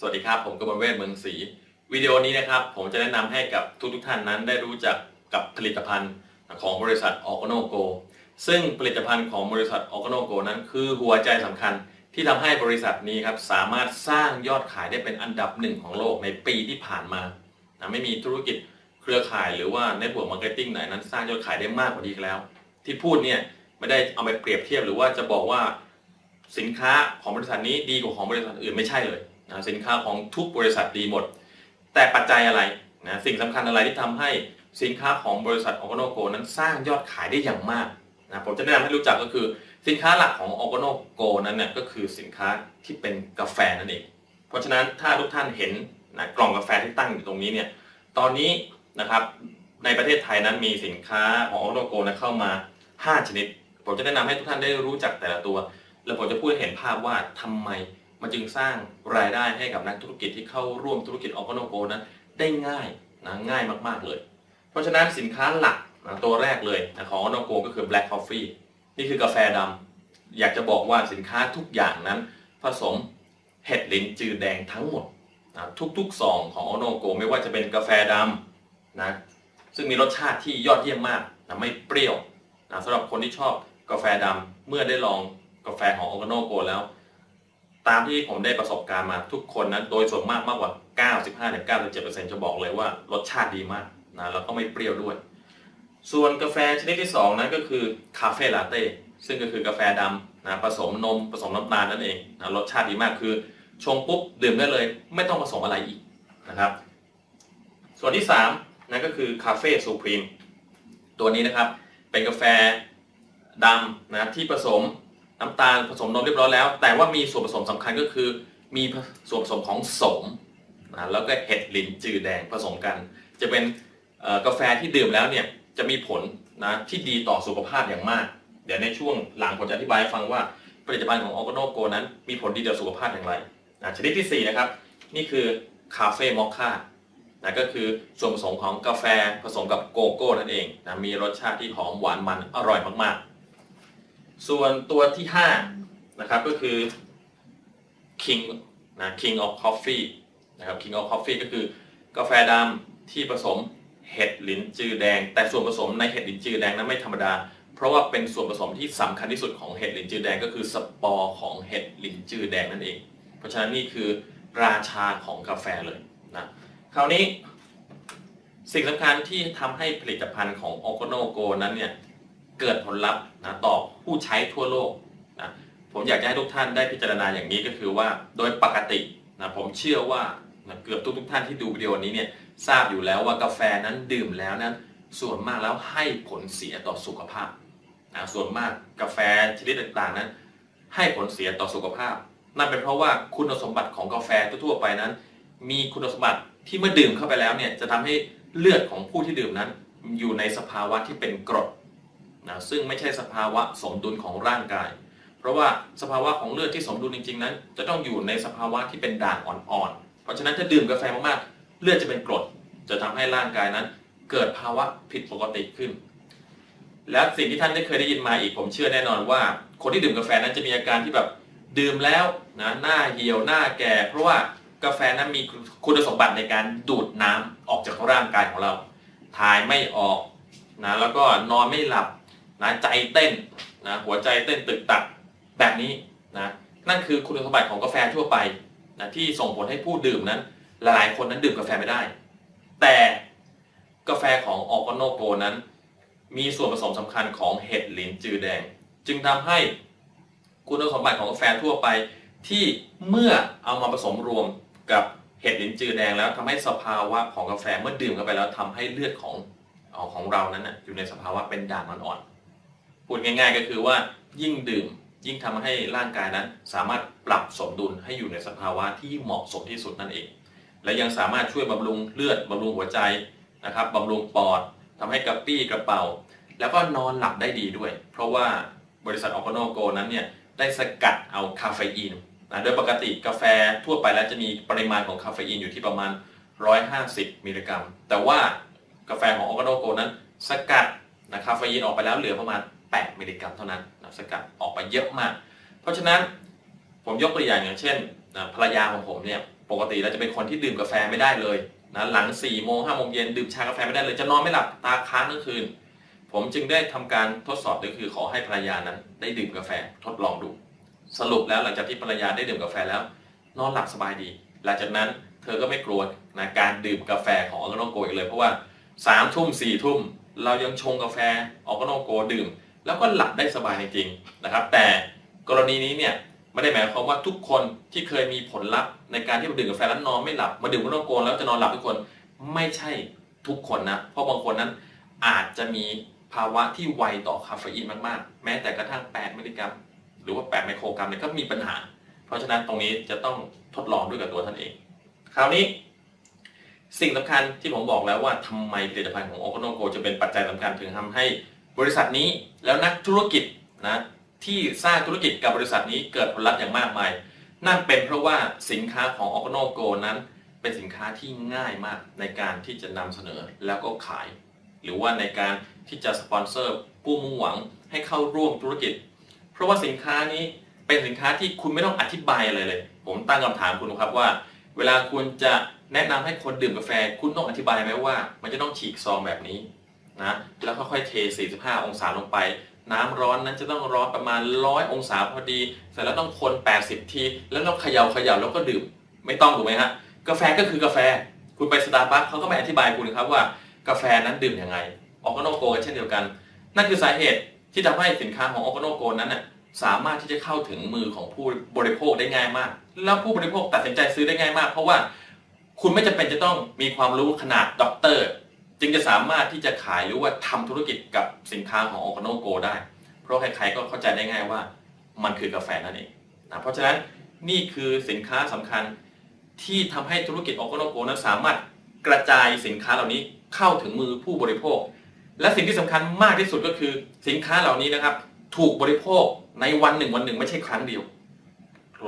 สวัสดีครับ ผมกมลเวทเมืองศรีวิดีโอนี้นะครับ ผมจะแนะนำให้กับทุกทุกท่านนั้นได้รู้จักกับผลิตภัณฑ์ของบริษัทออ g โนโก ซึ่งผลิตภัณฑ์ของบริษัทออ g โนโกนั้น คือหัวใจสำคัญที่ทำให้บริษัทนี้ครับสามารถสร้างยอดขายได้เป็นอันดับหนึ่งของโลกในปีที่ผ่านมานะไม่มีธุรกิจเครือข่ายหรือว่าในบวกมาร์เก็ตติ้งไหนนั้น สร้างยอดขายได้มากกว่านี้อีกแล้ว ที่พูดเนี่ยไม่ได้เอาไปเปรียบเทียบหรือว่าจะบอกว่าสินค้าของบริษัทนี้ดีกว่าของบริษัทอื่นไม่ใช่เลย นะสินค้าของทุกบริษัทดีหมด แต่ปัจจัยอะไรนะสิ่งสำคัญอะไรที่ทำให้สินค้าของบริษัทออ g โนโกนั้นสร้างยอดขายได้อย่างมากนะผมจะแนะนำให้รู้จักก็คือสินค้าหลักของออ g โนโกนั้นเนี่ยก็คือสินค้าที่เป็นกาแฟนั่นเอง เพราะฉะนั้นถ้าทุกท่านเห็นนะกล่องกาแฟที่ตั้งอยู่ตรงนี้เนี่ยตอนนี้นะครับในประเทศไทยนั้นมีสินค้าของออ g โนโกนะเข้ามา 5 ชนิด ผมจะแนะนำให้ทุกท่านได้รู้จักแต่ละตัว แล้วผมจะพูดให้เห็นภาพว่าทำไม มันจึงสร้างรายได้ให้กับนักธุรกิจที่เข้าร่วมธุรกิจออ g โนโกนั้นได้ง่ายนะง่ายมากๆเลย เพราะฉะนั้นสินค้าหลักนะตัวแรกเลยนะของออ g โนโกก็คือ black coffee นี่คือกาแฟดำอยากจะบอกว่าสินค้าทุกอย่างนั้น ผสมเห็ดลิ้นจือแดงทั้งหมดนะทุกๆซองของออโนโกไม่ว่าจะเป็นกาแฟดำนะซึ่งมีรสชาติที่ยอดเยี่ยมมากนะไม่เปรี้ยวนะสำหรับคนที่ชอบกาแฟดำเมื่อได้ลองกาแฟของออ g โนโกแล้ว ตามที่ผมได้ประสบการณ์มาทุกคนนั้นโดยส่วนมากมากกว่า 95-97%จะบอกเลยว่ารสชาติดีมากนะแล้วก็ไม่เปรี้ยวด้วย ส่วนกาแฟชนิดที่ 2 นั้นก็คือคาเฟ่ลาเต้ซึ่งก็คือกาแฟดำนะผสมนมผสมน้ำตาลนั่นเองนะรสชาติดีมากคือชงปุ๊บดื่มได้เลย ไม่ต้องผสมอะไรอีกนะครับ ส่วนที่3นั่นก็คือคาเฟ่ซูพรีมตัวนี้นะครับเป็นกาแฟดำนะที่ผสม น้ำตาลผสมนมเรียบร้อยแล้ว แต่ว่ามีส่วนผสมสำคัญก็คือ มีส่วนผสมของสมนะแล้วก็เห็ดลินจือแดงผสมกัน จะเป็นกาแฟที่ดื่มแล้วเนี่ยจะมีผลนะที่ดีต่อสุขภาพอย่างมาก เดี๋ยวในช่วงหลังผมจะอธิบายฟังว่าผลิตภัณฑ์ของออ g โนโกนั้น มีผลดีต่อสุขภาพอย่างไรนะชนิดที่ 4 นะครับ นี่คือคาเฟ่มอคค่านะก็คือส่วนผสมของกาแฟผสมกับโกโก้นั่นเองนะมีรสชาติที่หอมหวานมันอร่อยมากๆ ส่วนตัวที่5นะครับก็คือ King นะ King of Coffee นะครับ King of Coffee ก็คือกาแฟดำที่ผสมเห็ดหลินจือแดง แต่ส่วนผสมในเห็ดหลินจือแดงนั้นไม่ธรรมดา เพราะว่าเป็นส่วนผสมที่สำคัญที่สุดของเห็ดหลินจือแดงก็คือสปอร์ของเห็ดหลินจือแดงนั่นเอง เพราะฉะนั้นนี่คือราชาของกาแฟเลยนะคราวนี้สิ่งสำคัญที่ทำให้ผลิตภัณฑ์ของออ g โนโกนั้นเนี่ย เกิดผลลัพธ์นะต่อผู้ใช้ทั่วโลกนะผมอยากจะให้ทุกท่านได้พิจารณาอย่างนี้ก็คือว่าโดยปกตินะผมเชื่อว่านะเกือบทุกทุกท่านที่ดูวิดีโอนี้เนี่ยทราบอยู่แล้วว่ากาแฟนั้นดื่มแล้วนั้น ส่วนมากแล้วให้ผลเสียต่อสุขภาพนะส่วนมากกาแฟชนิดต่างๆนั้น ให้ผลเสียต่อสุขภาพ นั่นเป็นเพราะว่าคุณสมบัติของกาแฟทั่วๆไปนั้น มีคุณสมบัติที่เมื่อดื่มเข้าไปแล้วเนี่ยจะทำให้เลือดของผู้ที่ดื่มนั้น อยู่ในสภาวะที่เป็นกรด นะซึ่งไม่ใช่สภาวะสมดุลของร่างกาย เพราะว่าสภาวะของเลือดที่สมดุลจริง ๆ นั้น จะต้องอยู่ในสภาวะที่เป็นด่างอ่อนๆ เพราะฉะนั้นถ้าดื่มกาแฟมากๆ เลือดจะเป็นกรด จะทำให้ร่างกายนั้น เกิดภาวะผิดปกติขึ้น และสิ่งที่ท่านได้เคยได้ยินมาอีกผมเชื่อแน่นอนว่า คนที่ดื่มกาแฟนั้นจะมีอาการที่แบบดื่มแล้วนะหน้าเหี่ยวหน้าแก่ เพราะว่ากาแฟนั้นมีคุณสมบัติในการดูดน้ำออกจากร่างกายของเรา ถ่ายไม่ออกนะแล้วก็นอนไม่หลับ นะใจเต้นนะหัวใจเต้นตึกตักแบบนี้นะนั่นคือคุณสมบัติของกาแฟทั่วไปนะที่ส่งผลให้ผู้ดื่มนั้น หลายๆคนนั้นดื่มกาแฟไม่ได้ แต่กาแฟของออ g โนโกนั้น มีส่วนผสมสำคัญของเห็ดลินจือแดง จึงทำให้คุณสมบัติของกาแฟทั่วไป ที่เมื่อเอามาผสมรวมกับเห็ดลินจือแดงแล้วทำให้สภาวะของกาแฟเมื่อดื่มเข้าไปแล้วทำให้เลือดของของของเรานั้นนะอยู่ในสภาวะเป็นด่างอ่อนๆ พูดง่าย ๆ ก็คือว่ายิ่งดื่มยิ่งทำให้ร่างกายนั้น สามารถปรับสมดุลให้อยู่ในสภาวะที่เหมาะสมที่สุดนั่นเอง และยังสามารถช่วยบำรุงเลือดบำรุงหัวใจนะครับบำรุงปอดทำให้กระปี้กระเป๋า แล้วก็นอนหลับได้ดีด้วย เพราะว่าบริษัทออ g โนโกนั้นเนี่ยได้สกัดเอาคาเฟอีนนะโดยปกติกาแฟทั่วไปแล้วจะมีปริมาณของคาเฟอีนอยู่ที่ประมาณ 150 มิลลิกรัม แต่ว่ากาแฟของออ g โนโกนั้นสกัดนะคาเฟอีนออกไปแล้วเหลือประมาณ 8 มิลลิกรัมเท่านั้นนะสกัดออกไปเยอะมาก เพราะฉะนั้นผมยกตัวอย่างอย่างเช่นนะภรรยาของผมเนี่ยปกติเราจะเป็นคนที่ดื่มกาแฟไม่ได้เลยนะหลัง4ี่โมงห้าโมงเย็นดื่มชากาแฟไม่ได้เลยจะนอนไม่หลับตาค้างทั้งคืน ผมจึงได้ทำการทดสอบก็คือขอให้ภรรยานั้นได้ดื่มกาแฟทดลองดู สรุปแล้วหลังจากที่ภรรยาได้ดื่มกาแฟแล้ว นอนหลับสบายดี หลังจากนั้นเธอก็ไม่กลัวนะการดื่มกาแฟของออร์แกโนโกอีกเลยเพราะว่า3ามทุ่มสี่ทุ่มเรายังชงกาแฟออร์แกโนโกดื่ม แล้วก็หลับได้สบายจริงๆนะครับ แต่กรณีนี้เนี่ยไม่ได้หมายความว่าทุกคนที่เคยมีผลลัพธ์ในการที่มาดื่มกาแฟแล้วนอนไม่หลับมาดื่มออร์แกโนโกแล้วจะนอนหลับทุกคนไม่ใช่ทุกคนนะเพราะบางคนนั้นอาจจะมีภาวะที่ไวต่อคาเฟอีนมากๆ แม้แต่กระทั่ง 8 มิลลิกรัม หรือว่า 8 ไมโครกรัมเนี่ยก็มีปัญหา เพราะฉะนั้นตรงนี้จะต้องทดลองด้วยกับตัวท่านเอง คราวนี้ สิ่งสำคัญที่ผมบอกแล้วว่าทำไมผลิตภัณฑ์ของโอ o โนโกจะเป็นปัจจัยสำคัญถึงทำให้ บริษัทนี้แล้วนักธุรกิจนะที่สร้างธุรกิจกับบริษัทนี้เกิดผลลัพธ์อย่างมากมาย นั่นเป็นเพราะว่าสินค้าของโอ o โนโกนั้นเป็นสินค้าที่ง่ายมากในการที่จะนำเสนอแล้วก็ขาย หรือว่าในการที่จะสปอนเซอร์ผู้มุ่งหวังให้เข้าร่วมธุรกิจ เพราะว่าสินค้านี้เป็นสินค้าที่คุณไม่ต้องอธิบายอะไรเลย ผมตั้งคำถามคุณครับว่า เวลาคุณจะแนะนำให้คนดื่มกาแฟ คุณต้องอธิบายไหมว่า มันจะต้องฉีกซองแบบนี้ นะแล้วค่อยๆเท 45 องศาลงไป น้ำร้อนนั้นจะต้องร้อนประมาณ 100 องศาพอดีเสร็จแล้วต้องคน 80 ที แล้วเราเขย่าเขย่าแล้วก็ดื่มไม่ต้องถูกไหมฮะกาแฟก็คือกาแฟ คุณไปสตาร์บัคเขาก็ไม่อธิบายคุณครับว่ากาแฟนั้นดื่มยังไงออกโนโกเช่นเดียวกัน นั่นคือสาเหตุที่ทำให้สินค้าของออกโนโกนั้นน่ะสามารถที่จะเข้าถึงมือของผู้บริโภคได้ง่ายมาก แล้วผู้บริโภคตัดสินใจซื้อได้ง่ายมาก เพราะว่าคุณไม่จำเป็นจะต้องมีความรู้ขนาดด็อกเตอร์ จึงจะสามารถที่จะขายหรือว่าทำธุรกิจกับสินค้าของออกโนโกได้ เพราะใครๆก็เข้าใจได้ง่ายว่ามันคือกาแฟนั่นเองนะเพราะฉะนั้นนี่คือสินค้าสำคัญที่ทำให้ธุรกิจออกโนโกนั้นสามารถกระจายสินค้าเหล่านี้เข้าถึงมือผู้บริโภค และสิ่งที่สำคัญมากที่สุดก็คือสินค้าเหล่านี้นะครับ ถูกบริโภคในวันหนึ่งวันหนึ่งไม่ใช่ครั้งเดียว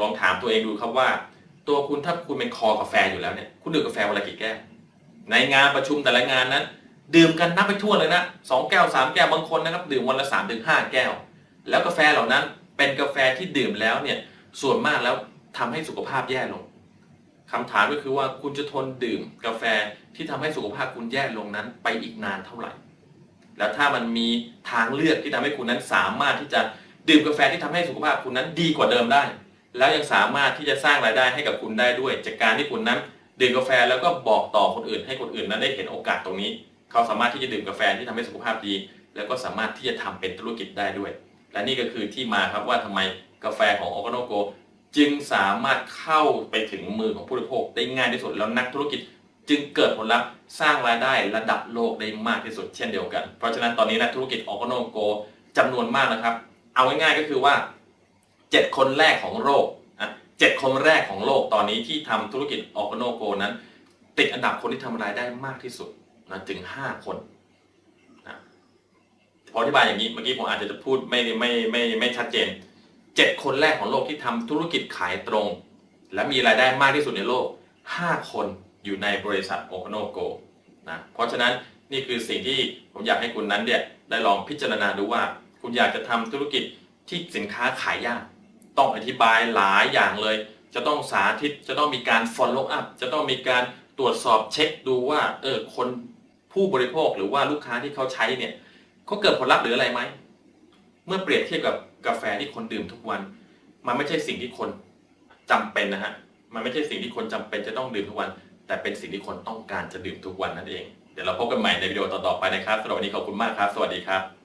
ลองถามตัวเองดูครับว่า ตัวคุณถ้าคุณเป็นคอกาแฟอยู่แล้วเนี่ยคุณดื่มกาแฟวันละกี่แก้ว ในงานประชุมแต่ละงานนั้น ดื่มกันนับไปทั่วเลยนะสองแก้วสามแก้วบางคนนะครับ ดื่มวันละสามถึงห้าแก้ว แล้วกาแฟเหล่านั้นเป็นกาแฟที่ดื่มแล้วเนี่ยส่วนมากแล้วทำให้สุขภาพแย่ลงคำถามก็คือว่าคุณจะทนดื่มกาแฟที่ทำให้สุขภาพคุณแย่ลงนั้นไปอีกนานเท่าไหร่ แล้วถ้ามันมีทางเลือกที่ทำให้คุณนั้นสามารถที่จะดื่มกาแฟที่ทำให้สุขภาพคุณนั้นดีกว่าเดิมได้ แล้วยังสามารถที่จะสร้างรายได้ให้กับคุณได้ด้วย จากการที่คุณนั้น ดื่มกาแฟแล้วก็บอกต่อคนอื่น ให้คนอื่นนั้นได้เห็นโอกาสตรงนี้ เขาสามารถที่จะดื่มกาแฟที่ทำให้สุขภาพดี แล้วก็สามารถที่จะทำเป็นธุรกิจได้ด้วย และนี่ก็คือที่มาครับว่าทำไมกาแฟของโอ a โนโกจึงสามารถเข้าไปถึงมือของผู้บริโภคได้ง่ายที่สุดแล้วนักธุรกิจจึงเกิดผลลัพธ์สร้างรายได้ระดับโลกได้มากที่สุดเช่นเดียวกัน เพราะฉะนั้นตอนนี้นักธุรกิจออกโนโกจำนวนมากนะครับ เอาง่ายๆก็คือว่า 7 คนแรกของโลก อะเจ็ดคนแรกของโลกตอนนี้ที่ทำธุรกิจออกโนโกนั้น ติดอันดับคนที่ทำรายได้มากที่สุดนะถึง 5 คนนะพออธิบายอย่างนี้เมื่อกี้ผมอาจจะพูดไม่ไม่ไม่ไม่ชัดเจน 7 คนแรกของโลกที่ทำธุรกิจขายตรง และมีรายได้มากที่สุดในโลก 5 คนอยู่ในบริษัทโอโ n โนโกนะเพราะฉะนั้นนี่คือสิ่งที่ผมอยากให้คุณนั้นเนี่ยได้ลองพิจารณาดูว่า คุณอยากจะทำธุรกิจที่สินค้าขายยาก ต้องอธิบายหลายอย่างเลย จะต้องสาธิตจะต้องมีการ follow up จะต้องมีการตรวจสอบเช็คดูว่าเออคนผู้บริโภคหรือว่าลูกค้าที่เขาใช้เนี่ยเขาเกิดผลลัพธ์หรืออะไรไหมเมื่อเปรียบเทียบกับกาแฟที่คนดื่มทุกวัน มันไม่ใช่สิ่งที่คนจำเป็นนะฮะมันไม่ใช่สิ่งที่คนจำเป็นจะต้องดื่มทุกวัน แต่เป็นสิ่งที่คนต้องการจะดื่มทุกวันนั่นเองเดี๋ยวเราพบกันใหม่ในวิดีโอต่อๆไปนะครับสำหรับวันนี้ขอบคุณมากครับ สวัสดีครับ